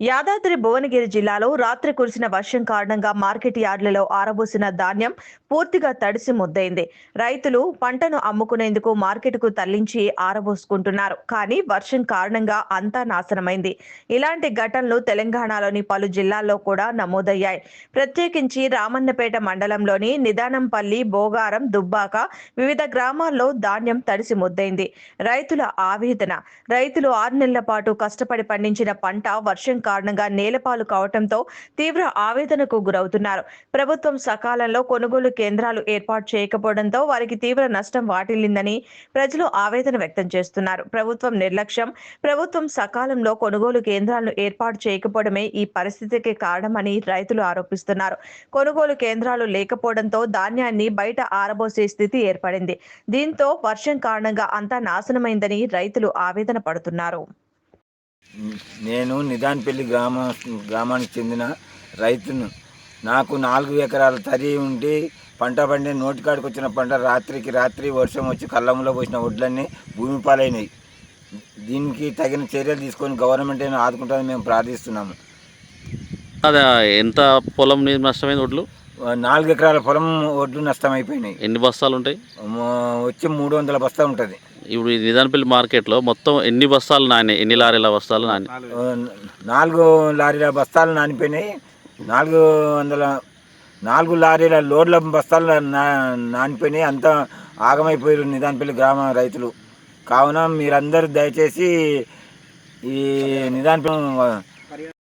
యాదాద్రి భువనగిరి జిల్లాలో రాత్రి కురిసిన వర్షం కారణంగా మార్కెట్ యార్డులలో ఆరబోసిన ధాన్యం పూర్తిగా తడిసి ముద్దైంది. రైతులు పంటను అమ్ముకునేందుకు మార్కెట్కు తరలించి ఆరబోసుకుంటున్నారు. కానీ వర్షం కారణంగా అంతా నాశనమైంది. ఇలాంటి ఘటనలు తెలంగాణలోని పలు జిల్లాల్లో కూడా నమోదయ్యాయి. ప్రత్యేకించి రామన్నపేట మండలంలోని నిదానంపల్లి బోగారం దుబ్బాక వివిధ గ్రామాల్లో ధాన్యం తడిసి ముద్దైంది. రైతుల ఆవేదన. రైతులు ఆరు నెలల పాటు కష్టపడి పండించిన పంట వర్షం కారణంగా నేలపాలు కావటంతో తీవ్ర ఆవేదనకు గురవుతున్నారు. ప్రభుత్వం సకాలంలో కొనుగోలు కేంద్రాలు ఏర్పాటు చేయకపోవడంతో వారికి తీవ్ర నష్టం వాటిల్లిందని ప్రజలు ఆవేదన వ్యక్తం చేస్తున్నారు. ప్రభుత్వం నిర్లక్ష్యం ప్రభుత్వం సకాలంలో కొనుగోలు కేంద్రాలను ఏర్పాటు చేయకపోవడమే ఈ పరిస్థితికి కారణమని రైతులు ఆరోపిస్తున్నారు. కొనుగోలు కేంద్రాలు లేకపోవడంతో ధాన్యాన్ని బయట ఆరబోసే స్థితి ఏర్పడింది. దీంతో వర్షం కారణంగా అంతా నాశనమైందని రైతులు ఆవేదన పడుతున్నారు. నేను నిదాన్పల్లి గ్రామ గ్రామానికి చెందిన రైతును. నాకు నాలుగు ఎకరాల తరి ఉండి పంట పండి నోటికాడికి వచ్చిన పంట రాత్రికి రాత్రి వర్షం వచ్చి కళ్ళంలో పోసిన వడ్లన్నీ భూమి పాలైనవి దీనికి తగిన చర్యలు తీసుకొని గవర్నమెంట్ అయినా ఆదుకుంటుందని మేము ప్రార్థిస్తున్నాము. అదే ఎంత పొలం నీరు నష్టమైంది ఒడ్లు నాలుగు ఎకరాల పొలం వడ్లు నష్టమైపోయినాయి. ఎన్ని బస్తాలు ఉంటాయి? వచ్చి మూడు వందల బస్తా ఉంటుంది. ఇప్పుడు ఈ నిదానపల్లి మార్కెట్లో మొత్తం ఎన్ని బస్తాలు నాని ఎన్ని లారీల బస్తాలు నాని నాలుగు లారీల బస్తాలు నానిపోయినాయి. నాలుగు వందల నాలుగు లారీల లోడ్ల బస్తాలు నా నానిపోయినాయి. అంతా ఆగమైపోయారు నిదానపల్లి గ్రామ రైతులు. కావున మీరందరూ దయచేసి ఈ నిదానపల్లి